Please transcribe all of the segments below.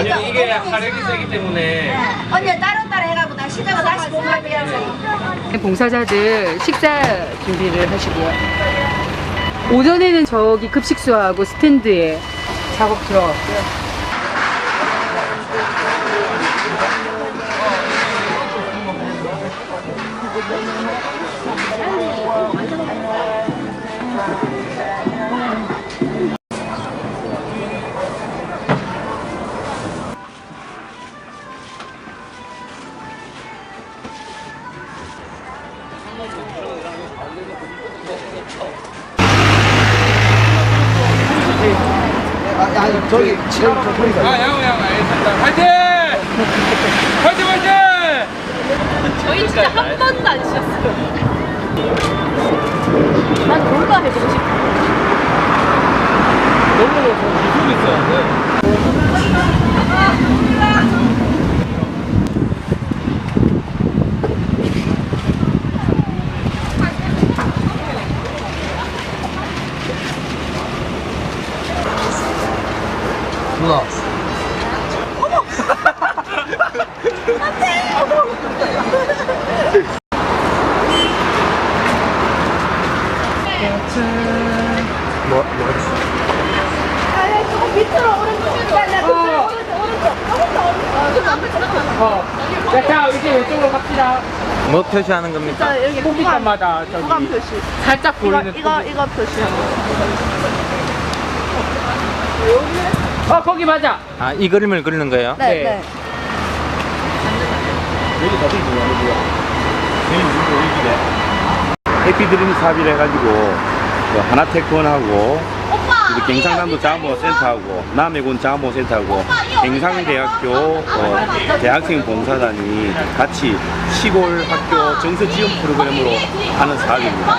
이게 화력이 세기 때문에 언니 따로따로 해가지고 다 시작을 다시 봉합해야 돼. 봉사자들 식사 준비를 하시고요. 오전에는 저기 급식소하고 스탠드에 작업 들어갔고요. 저기 지금 저 소리가 아 양호양 알겠습니다 화이팅! 화이팅 화이팅! 저희 진짜 한 번도 안 쉬었어요. 난 놀다 해보고 싶어. 너무 기술 있었는데 누나 뭐, 뭐 했어? 어. 자 이제 왼쪽으로 갑시다 뭐 표시하는 겁니까? 꼭지점마다 저기 살짝 보이는 이거 이거 표시하는 어 거기 맞아 아, 이 그림을 그리는 거예요? 네, 네. 네. 여기 어디 뭐야, 뭐야? 여기 누구 여기래? 해피드림 사업을 해가지고 그 하나태권하고 우리 경상남도 자원센터하고 남해군 자원센터하고 경상대학교 어, 대학생 봉사단이 같이 시골 학교 정서 지원 프로그램으로 하는 사업입니다.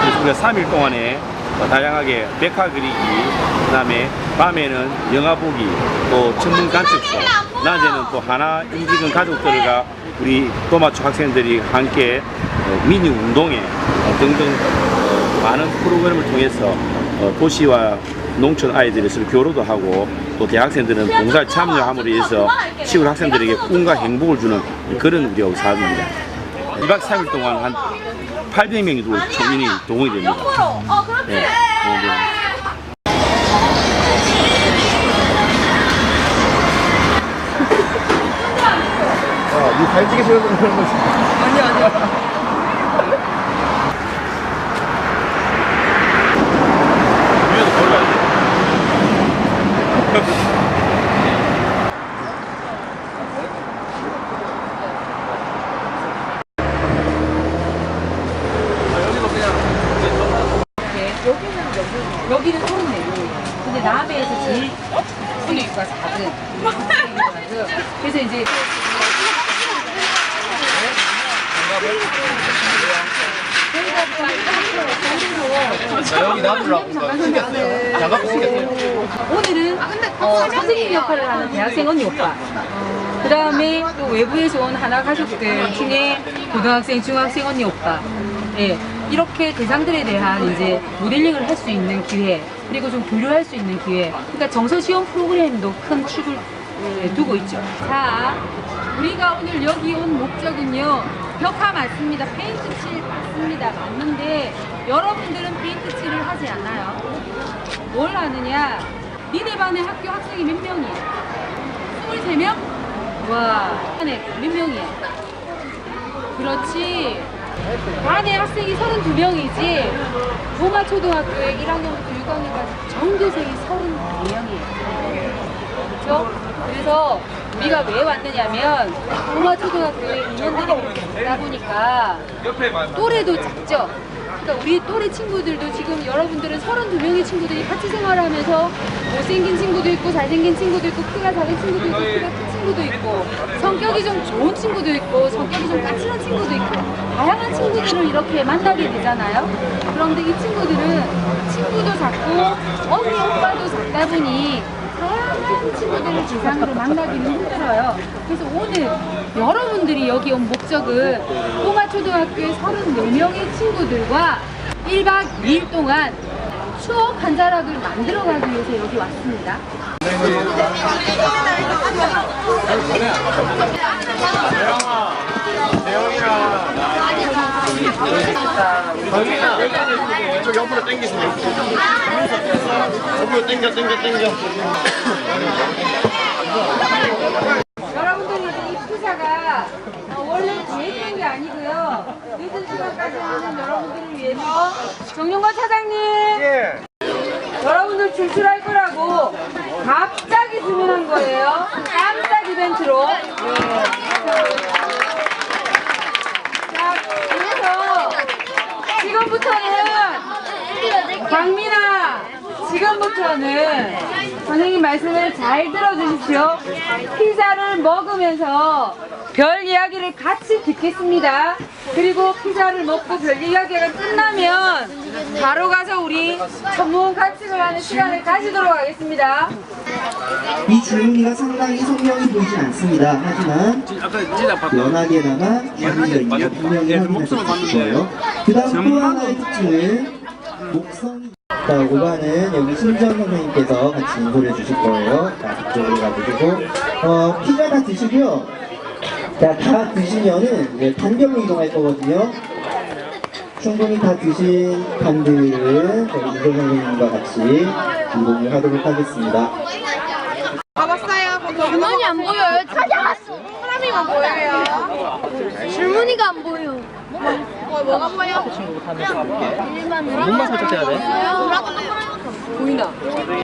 그래서 우리가 3일 동안에 어, 다양하게 백화 그리기, 그 다음에 밤에는 영화 보기, 또 천문 관측소, 낮에는 또 하나 임직은 가족들과 우리 도마초 학생들이 함께 어, 미니 운동회 어, 등등 어, 많은 프로그램을 통해서 어, 도시와 농촌 아이들이 서로 교류도 하고 또 대학생들은 봉사에 참여함으로 인해서 시골 학생들에게 꿈과 행복을 주는 그런 우리 사업입니다. 2박 3일 동안 한 800명이 도 청년이 동원이 됩니다. 어. 네. 네. 아, 이 찍으시는 분은 그런 거지. 위에도 걸어야 돼. 여기는 서른 네 명이에요. 근데 남해에서 제일 분위기가 작은 그래서 이제 자 여기 놔두라고 생겼어요. 장갑 생겼어요. 오늘은 어, 선생님 역할을 하는 대학생 언니 오빠. 그 다음에 또 외부에서 온 하나 가족들 중에 고등학생, 중학생 언니 오빠. 예, 이렇게 대상들에 대한 이제 모델링을 할 수 있는 기회 그리고 좀 교류할 수 있는 기회. 그러니까 정서 지원 프로그램도 큰 축을 예, 두고 있죠. 자 우리가 오늘 여기 온 목적은요. 벽화 맞습니다. 페인트 칠 맞습니다. 맞는데 여러분들은 페인트 칠을 하지 않아요 뭘 하느냐? 니네 반에 학교 학생이 몇 명이야? 23명? 와, 반에 몇 명이야? 그렇지. 반에 학생이 32명이지. 도마 초등학교에 1학년부터 6학년까지 전교생이 34명이에요. 그렇죠? 그래서 우리가 왜 왔느냐면 도마 초등학교에 인원들이 그렇게 적다 보니까 또래도 작죠. 그러니까 우리 또래 친구들도 지금 여러분들은 32명의 친구들이 같이 생활하면서 못생긴 친구도 있고 잘생긴 친구도 있고 키가 작은 친구도 있고 키가 큰 친구도 있고 성격이 좀 좋은 친구도 있고 성격이 좀 까칠한 친구도 있고 다양한 친구들을 이렇게 만나게 되잖아요. 그런데 이 친구들은 친구도 작고 언니 오빠도 작다 보니 다양한 친구들을 대상으로 만나기는 힘들어요. 그래서 오늘 여러분들이 여기 온 목적은 꼬마초등학교의 34명의 친구들과 1박 2일 동안 추억 한 자락을 만들어가기 위해서 여기 왔습니다. 저 옆으로 당기시면 옆으로 당겨 당겨 이 피자가 어, 원래 계획된 게 아니고요. 늦은 시간까지 하는 여러분들을 위해서 정용건 차장님 여러분들 출출할 거라고 갑자기 주문한 거예요. 깜짝 이벤트로. 네. 자, 그래서 지금부터는 강민아, 지금부터는 선생님 말씀을 잘 들어주십시오. 피자를 먹으면서 별 이야기를 같이 듣겠습니다. 그리고 피자를 먹고 별 이야기가 끝나면 바로 가서 우리 전문 가칭을 하는 시간을 가지도록 하겠습니다. 이 줄무늬가 상당히 성명이 보이진 않습니다. 하지만 연하게다가 있는 분명히 확인하실 수 있고요. 그 다음 또 하나의 특징은 목성이 자, 5반은 여기 신정 선생님께서 같이 인솔해 주실 거예요. 자, 이쪽으로 가주시고 어, 피자 다 드시고요. 자, 다 드시면은 이제 단경로 이동할 거거든요. 충분히 다 드신 판들은 저희 이솔 선생님과 같이 이동을 하도록 하겠습니다. 주머니 안 보여요. 찾아갔어. 사람이만 보여요. 줄무늬가 안 보여. 뭐, 뭐가 보여? 일만 눈만 살짝 떼야 돼. 보이나?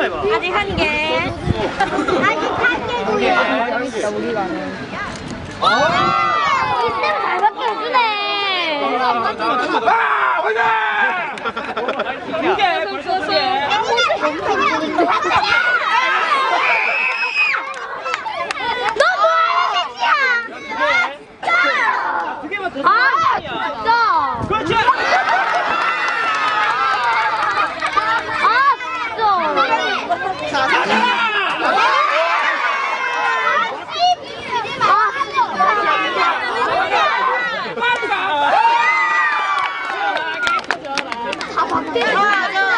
아직 한 개. 아직 한 개고요. 우리 쌤잘 바뀌어주네. 아, 화이팅! 두 개, 벌써 두 개. 두 개만 더. 아, 진짜. 그렇지! 아, 진짜.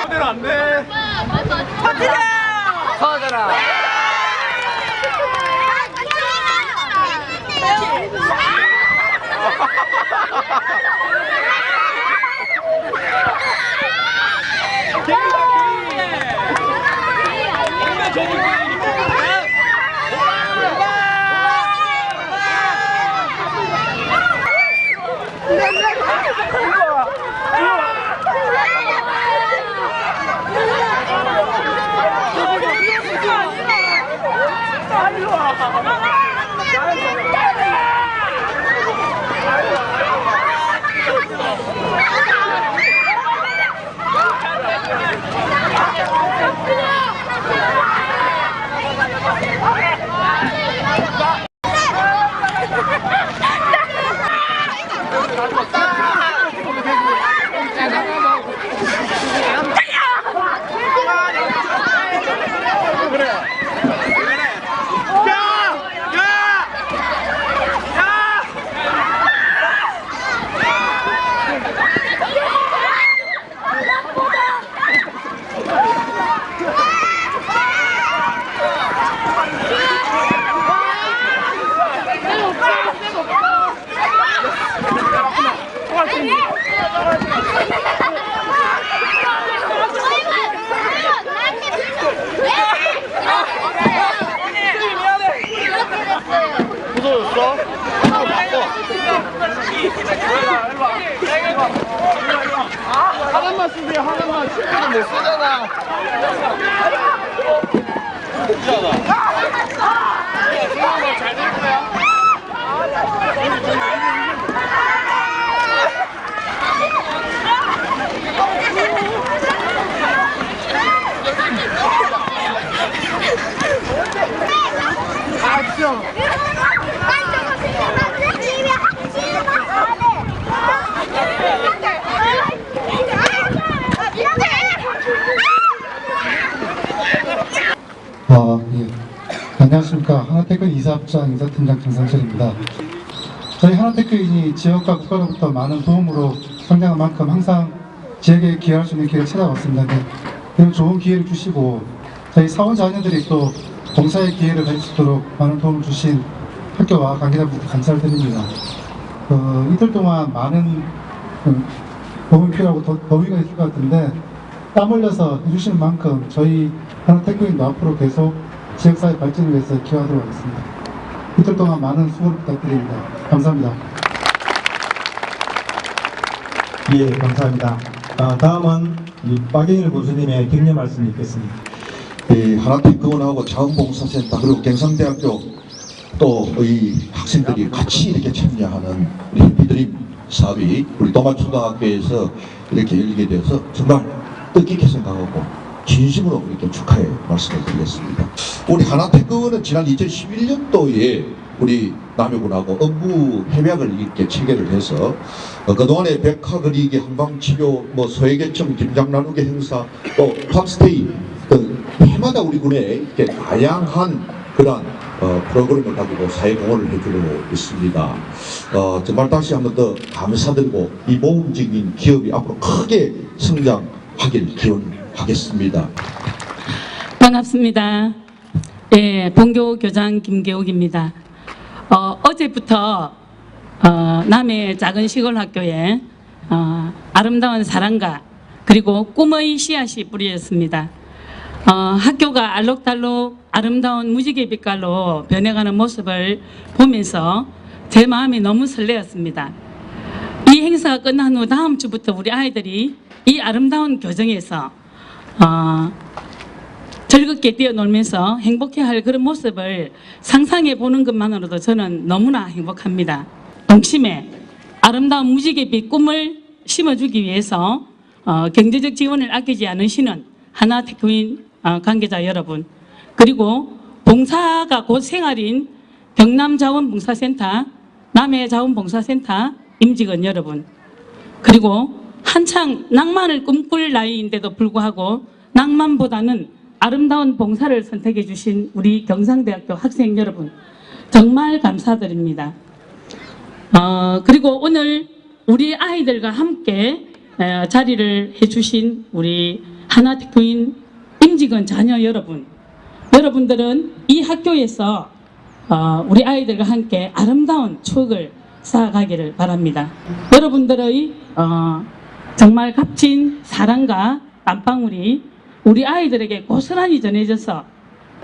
그대로 안 돼. 터져라. 무서웠어? 하나만 쓰세요, 하나만. 실제로 못 쓰잖아. 잘될 거야. 아, 예. 안녕하십니까. 하나테크 이사업장 이사팀장 정상철입니다. 저희 하나테크인이 지역과 국가로부터 많은 도움으로 성장한 만큼 항상 지역에 기여할 수 있는 기회를 찾아왔습니다. 네. 이런 좋은 기회를 주시고 저희 사원 자녀들이 또 봉사의 기회를 가질 수 있도록 많은 도움을 주신 학교와 관계자분들 감사를 드립니다. 어, 이틀 동안 많은 음, 도움이 필요하고 더, 더위가 있을 것 같은데 땀 흘려서 해주시는 만큼 저희 하나테크인도 앞으로 계속 지역사회 발전을 위해서 기여하도록 하겠습니다. 이틀 동안 많은 수고를 부탁드립니다. 감사합니다. 예, 감사합니다. 아, 다음은 이 박영일 교수님의 격려 말씀 읽겠습니다. 이 하나테크원하고 자원봉사센터 그리고 경상대학교 또 이 학생들이 같이 이렇게 참여하는 우리 해피드림 사업이 우리 도마초등학교에서 이렇게 열리게 돼서 정말 뜻깊게 생각하고 진심으로 이렇게 축하의 말씀을 드리겠습니다. 우리 하나테크원은 지난 2011년도에 우리 남해군하고 업무 협약을 이렇게 체결을 해서 어, 그동안에 백화 그리기, 한방치료, 뭐 소외계층, 김장 나누기 행사, 또 팝스테이 등 해마다 우리 군에 이렇게 다양한 그러한 어, 프로그램을 가지고 사회 공헌을 해주고 있습니다. 어, 정말 다시 한번 더 감사드리고 이 모험적인 기업이 앞으로 크게 성장하길 기원 하겠습니다. 반갑습니다. 예, 본교 교장 김계옥입니다. 어, 어제부터 어, 남해 작은 시골 학교에 어, 아름다운 사랑과 그리고 꿈의 씨앗이 뿌려졌습니다. 어, 학교가 알록달록 아름다운 무지개 빛깔로 변해가는 모습을 보면서 제 마음이 너무 설레었습니다. 이 행사가 끝난 후 다음 주부터 우리 아이들이 이 아름다운 교정에서 어, 즐겁게 뛰어놀면서 행복해할 그런 모습을 상상해 보는 것만으로도 저는 너무나 행복합니다. 동심에 아름다운 무지개 빛 꿈을 심어주기 위해서 어, 경제적 지원을 아끼지 않으시는 하나테크인 어, 관계자 여러분 그리고 봉사가 곧 생활인 경남자원봉사센터 남해자원봉사센터 임직원 여러분 그리고 한창 낭만을 꿈꿀 나이인데도 불구하고 낭만보다는 아름다운 봉사를 선택해 주신 우리 경상대학교 학생 여러분 정말 감사드립니다. 어, 그리고 오늘 우리 아이들과 함께 어, 자리를 해주신 우리 하나테크인 임직원 자녀 여러분 여러분들은 이 학교에서 어, 우리 아이들과 함께 아름다운 추억을 쌓아가기를 바랍니다. 여러분들의 어, 정말 값진 사랑과 땀방울이 우리 아이들에게 고스란히 전해져서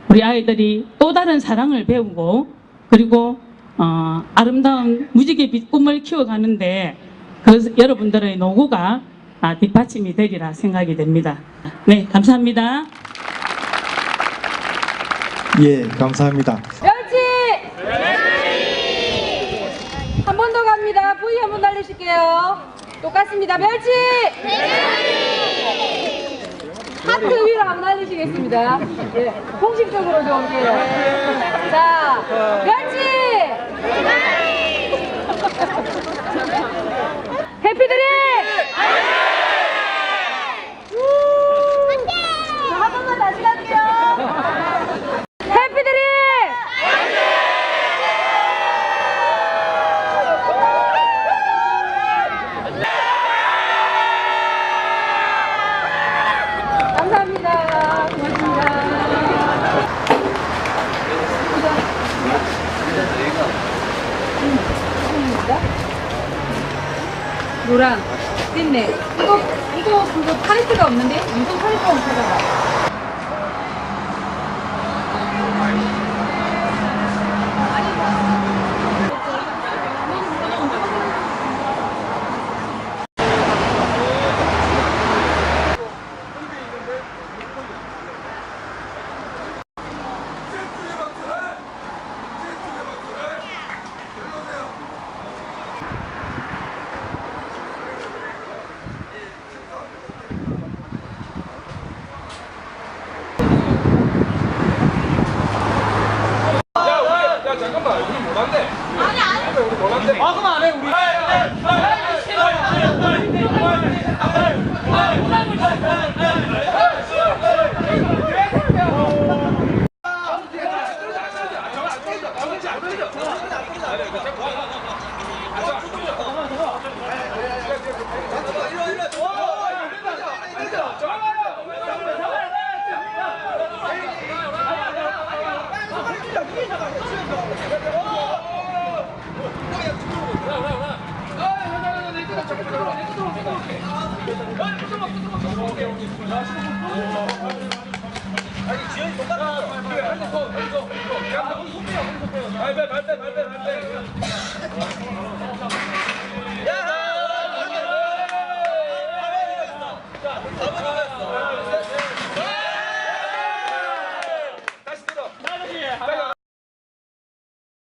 우리 아이들이 또 다른 사랑을 배우고 그리고 어, 아름다운 무지개 빛 꿈을 키워가는데 그 여러분들의 노고가 아, 뒷받침이 되리라 생각이 됩니다. 네, 감사합니다. 예, 감사합니다. 멸치! 한번 더 갑니다. V 한번 날리실게요. 똑같습니다. 멸치! 하트 위로 한번 날리시겠습니다. 예, 공식적으로 좀 할게요. 자, 멸치! 해피드림! 자, 한 번만 다시 갈게요. 해피드림! 감사합니다. 고맙습니다. 노랑, 찐네. 이거, 이거, 그거 파리스가 없는데? 이거 파리스가 없잖아